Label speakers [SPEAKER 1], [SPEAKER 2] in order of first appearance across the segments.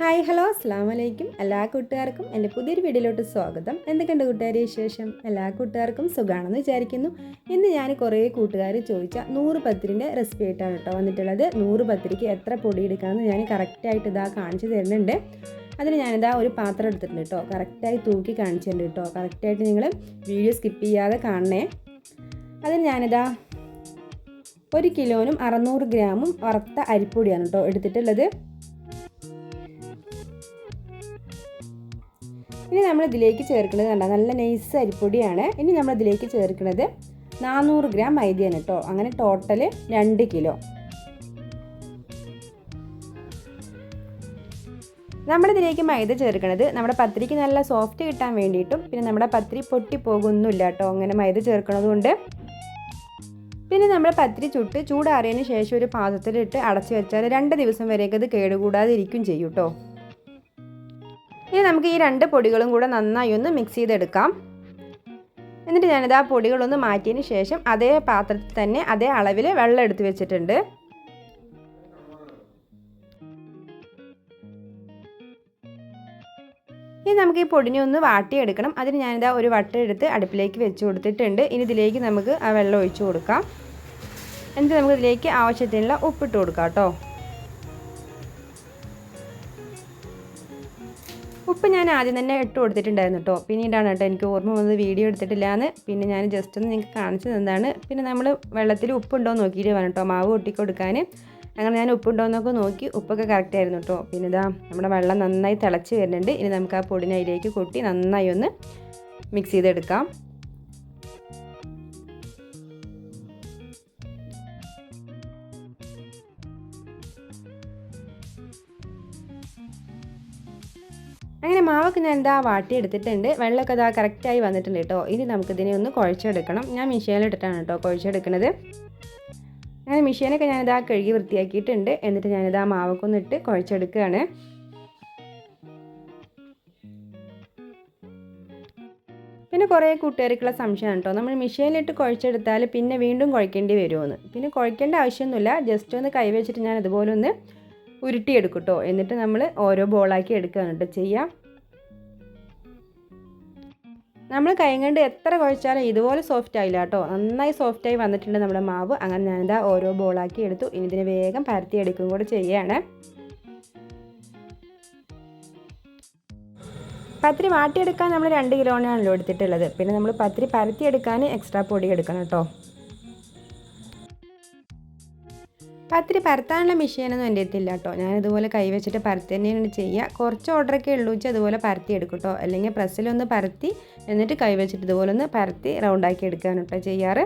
[SPEAKER 1] Hi hello അസ്സാം വലൈക്കും എല്ലാ കൂട്ടുകാർക്കും എന്റെ പുതിയൊരു വീഡിയോയിലോട്ട് സ്വാഗതം. എന്തൊക്കെയുണ്ട് കൂട്ടുകാരെ വിശേഷം? എല്ലാ കൂട്ടുകാർക്കും സുഖമാണെന്ന് വിചാരിക്കുന്നു. ഇന്ന് ഞാൻ കുറേ കൂട്ടുകാർ ചോദിച്ച നൂറ് പത്തിരിന്റെ റെസിപ്പി ആയിട്ടാണ് കേട്ടോ വന്നിട്ടുള്ളത്. നൂറ് പത്തിരിക്ക് എത്ര പൊടി എടുക്കാമെന്ന് ഞാൻ കറക്റ്റായിട്ട് ഇതാ കാണിച്ചു തരുന്നുണ്ട്. അതിന് ഞാനിതാ ഒരു പാത്രം എടുത്തിട്ടുണ്ട് കേട്ടോ. കറക്റ്റായി തൂക്കി കാണിച്ചിട്ടുണ്ട് കേട്ടോ. കറക്റ്റായിട്ട് നിങ്ങൾ വീഡിയോ സ്കിപ്പ് ചെയ്യാതെ കാണണേ. അതിന് ഞാനിതാ ഒരു കിലോനും അറുന്നൂറ് ഗ്രാമും വറുത്ത അരിപ്പൊടിയാണ് കേട്ടോ എടുത്തിട്ടുള്ളത്. ഇനി നമ്മൾ ഇതിലേക്ക് ചേർക്കുന്നത് കണ്ട? നല്ല നൈസ് അരിപ്പൊടിയാണ്. ഇനി നമ്മൾ ഇതിലേക്ക് ചേർക്കുന്നത് നാനൂറ് ഗ്രാം മൈദയാണ് കേട്ടോ. അങ്ങനെ ടോട്ടൽ രണ്ട് കിലോ നമ്മളിതിലേക്ക് മൈദ ചേർക്കുന്നത് നമ്മുടെ പത്തിരിക്ക് നല്ല സോഫ്റ്റ് കിട്ടാൻ വേണ്ടിയിട്ടും പിന്നെ നമ്മുടെ പത്തിരി പൊട്ടിപ്പോകുന്നില്ല കേട്ടോ. അങ്ങനെ മൈദ ചേർക്കുന്നതുകൊണ്ട്. പിന്നെ നമ്മൾ പത്തിരി ചുട്ട് ചൂടാറിയതിന് ശേഷം ഒരു പാത്രത്തിലിട്ട് അടച്ചു വെച്ചാൽ രണ്ട് ദിവസം വരെയൊക്കെ അത് കേടുകൂടാതെ ഇരിക്കും ചെയ്യും കേട്ടോ. ഇനി നമുക്ക് ഈ രണ്ട് പൊടികളും കൂടെ നന്നായി ഒന്ന് മിക്സ് ചെയ്തെടുക്കാം. എന്നിട്ട് ഞാനിത് ആ പൊടികളൊന്ന് മാറ്റിയതിന് ശേഷം അതേ പാത്രത്തിൽ തന്നെ അതേ അളവിൽ വെള്ളം എടുത്ത് വെച്ചിട്ടുണ്ട്. ഇനി നമുക്ക് ഈ പൊടിനെ ഒന്ന് വാട്ടിയെടുക്കണം. അതിന് ഞാനിതാ ഒരു വട്ട എടുത്ത് അടുപ്പിലേക്ക് വെച്ച് കൊടുത്തിട്ടുണ്ട്. ഇനി ഇതിലേക്ക് നമുക്ക് ആ വെള്ളം ഒഴിച്ചു കൊടുക്കാം. എന്നിട്ട് നമുക്ക് ഇതിലേക്ക് ആവശ്യത്തിനുള്ള ഉപ്പിട്ട് കൊടുക്കാം കേട്ടോ. ഉപ്പ് ഞാൻ ആദ്യം തന്നെ ഇട്ട് കൊടുത്തിട്ടുണ്ടായിരുന്നു കേട്ടോ പിന്നീടാണ് കേട്ടോ എനിക്ക് ഓർമ്മ വന്നത് വീഡിയോ എടുത്തിട്ടില്ല എന്ന് പിന്നെ ഞാൻ ജസ്റ്റ് ഒന്ന് നിങ്ങൾക്ക് കാണിച്ചു തന്നതാണ്. പിന്നെ നമ്മൾ വെള്ളത്തിൽ ഉപ്പുണ്ടോ നോക്കിയിട്ട് വേണം കേട്ടോ മാവ് കൊട്ടി കൊടുക്കാൻ അങ്ങനെ ഞാൻ ഉപ്പുണ്ടോ എന്നൊക്കെ നോക്കി ഉപ്പൊക്കെ കറക്റ്റ് ആയിരുന്നു കേട്ടോ പിന്നെ ഇതാ നമ്മുടെ വെള്ളം നന്നായി തിളച്ച് വരുന്നുണ്ട്. ഇനി നമുക്ക് ആ പൊടിനെ അതിലേക്ക് കൊട്ടി നന്നായി ഒന്ന് മിക്സ് ചെയ്തെടുക്കാം. അങ്ങനെ മാവൊക്കെ ഞാൻ എന്താ വാട്ടി എടുത്തിട്ടുണ്ട്. വെള്ളമൊക്കെ ഇതാ കറക്റ്റായി വന്നിട്ടുണ്ട് കേട്ടോ. ഇനി നമുക്കിതിനെ ഒന്ന് കുഴച്ചെടുക്കണം. ഞാൻ മിഷീനിലിട്ടിട്ടാണ് കേട്ടോ കുഴച്ചെടുക്കുന്നത് അങ്ങനെ മിഷീനൊക്കെ ഞാനിതാ കഴുകി വൃത്തിയാക്കിയിട്ടുണ്ട്. എന്നിട്ട് ഞാനിതാ മാവൊക്കെ ഒന്ന് ഇട്ട് കുഴച്ചെടുക്കുകയാണ്. പിന്നെ കുറേ കൂട്ടുകാർക്കുള്ള സംശയമാണ് കേട്ടോ. നമ്മൾ മിഷീനിലിട്ട് കുഴച്ചെടുത്താൽ പിന്നെ വീണ്ടും കുഴക്കേണ്ടി വരുമെന്ന്. പിന്നെ കുഴക്കേണ്ട ആവശ്യമൊന്നുമില്ല. ജസ്റ്റ് ഒന്ന് കൈവച്ചിട്ട് ഞാൻ ഇതുപോലെ ഒന്ന് ഉരുട്ടിയെടുക്കും കേട്ടോ എന്നിട്ട് നമ്മൾ ഓരോ ബോളാക്കി എടുക്കുകയാണ് കേട്ടോ ചെയ്യാം നമ്മൾ കൈ കണ്ട് എത്ര കുഴച്ചാലും ഇതുപോലെ സോഫ്റ്റ് ആയില്ല കേട്ടോ. നന്നായി സോഫ്റ്റായി വന്നിട്ടുണ്ട് നമ്മുടെ മാവ്. അങ്ങനെ ഞാനിതാ ഓരോ ബോളാക്കി എടുത്തു. ഇനി ഇതിനെ വേഗം പരത്തി എടുക്കുകയും കൂടെ ചെയ്യുകയാണ്. പത്തിരി വാട്ടിയെടുക്കാൻ നമ്മൾ രണ്ട് കിലോനാണല്ലോ എടുത്തിട്ടുള്ളത്. പിന്നെ നമ്മൾ പത്തിരി പരത്തിയെടുക്കാൻ എക്സ്ട്രാ പൊടി എടുക്കണം കേട്ടോ. പത്തിരി പരത്താനുള്ള മെഷീനൊന്നും എന്റെ അടുത്തില്ല കേട്ടോ. ഞാൻ ഇതുപോലെ കൈ വെച്ചിട്ട് പരത്തി തന്നെയാണ് ചെയ്യുക. കുറച്ച് ഓർഡറൊക്കെ ഉള്ളൂ വെച്ചാൽ അതുപോലെ പരത്തി എടുക്കും കേട്ടോ. അല്ലെങ്കിൽ പ്രസ്സിലൊന്ന് പരത്തി എന്നിട്ട് കൈവച്ചിട്ട് ഇതുപോലെ ഒന്ന് പരത്തി റൗണ്ടാക്കി എടുക്കുകയാണ് കേട്ടോ ചെയ്യാറ്.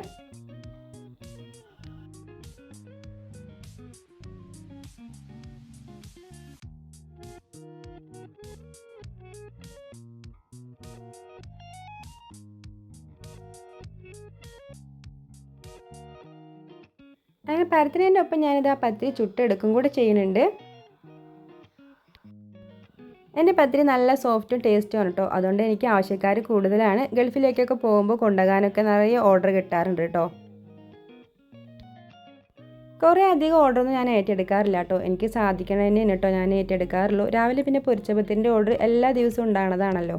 [SPEAKER 1] അങ്ങനെ പരത്തിനതിന്റെ ഒപ്പം ഞാനിത് ആ പത്തിരി ചുട്ടെടുക്കും കൂടെ ചെയ്യുന്നുണ്ട്. എന്റെ പത്തിരി നല്ല സോഫ്റ്റും ടേസ്റ്റും ആണ് കേട്ടോ. അതുകൊണ്ട് എനിക്ക് ആവശ്യക്കാർ കൂടുതലാണ്. ഗൾഫിലേക്കൊക്കെ പോകുമ്പോൾ കൊണ്ടുപോകാനൊക്കെ നിറയെ ഓർഡർ കിട്ടാറുണ്ട് കേട്ടോ. കുറേ അധികം ഓർഡറൊന്നും ഞാൻ ഏറ്റെടുക്കാറില്ല കേട്ടോ. എനിക്ക് സാധിക്കണതന്നെ കേട്ടോ ഞാൻ ഏറ്റെടുക്കാറുള്ളൂ. രാവിലെ പിന്നെ പൊരിച്ചപ്പത്തിന്റെ ഓർഡർ എല്ലാ ദിവസവും ഉണ്ടാകുന്നതാണല്ലോ.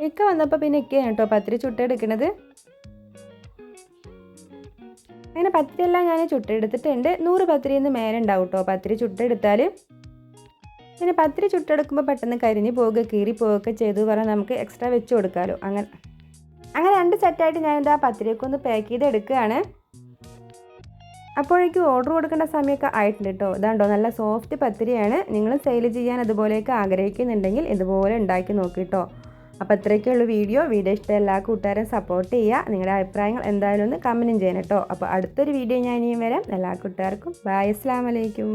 [SPEAKER 1] ഇക്ക വന്നപ്പോൾ പിന്നെ ഇക്കയാണ് കേട്ടോ പത്തിരി ചുട്ടെടുക്കണത്. അങ്ങനെ പത്തിരിയെല്ലാം ഞാൻ ചുട്ടെടുത്തിട്ടുണ്ട്. നൂറ് പത്തിരി എന്ന് മേലെ ഉണ്ടാവും കേട്ടോ പത്തിരി ചുട്ടെടുത്താൽ പിന്നെ പത്തിരി ചുട്ടെടുക്കുമ്പോൾ പെട്ടെന്ന് കരിഞ്ഞ് പോവുക കീറി പോവുകയൊക്കെ ചെയ്തു പറഞ്ഞാൽ നമുക്ക് എക്സ്ട്രാ വെച്ച് കൊടുക്കാമല്ലോ അങ്ങനെ അങ്ങനെ രണ്ട് സെറ്റായിട്ട് ഞാനിതാ പത്തിരിയൊക്കെ ഒന്ന് പാക്ക് ചെയ്ത് എടുക്കുകയാണ് അപ്പോഴേക്കും ഓർഡർ കൊടുക്കേണ്ട സമയമൊക്കെ ആയിട്ടുണ്ട് കേട്ടോ ഇതാണ്ടോ നല്ല സോഫ്റ്റ് പത്തിരിയാണ്. നിങ്ങൾ സെയിൽ ചെയ്യാൻ അതുപോലെയൊക്കെ ആഗ്രഹിക്കുന്നുണ്ടെങ്കിൽ ഇതുപോലെ ഉണ്ടാക്കി നോക്കിട്ടോ അപ്പോൾ ഇത്രയൊക്കെയുള്ള വീഡിയോ. വീഡിയോ ഇഷ്ടം എല്ലാ കൂട്ടുകാരും സപ്പോർട്ട് ചെയ്യുക. നിങ്ങളുടെ അഭിപ്രായങ്ങൾ എന്തായാലും ഒന്ന് കമന്റും ചെയ്യണം കേട്ടോ. അപ്പോൾ അടുത്തൊരു വീഡിയോ ഞാൻ ഇനിയും വരാം. എല്ലാ കൂട്ടുകാർക്കും. ബായ് അസ്സാം വലൈക്കും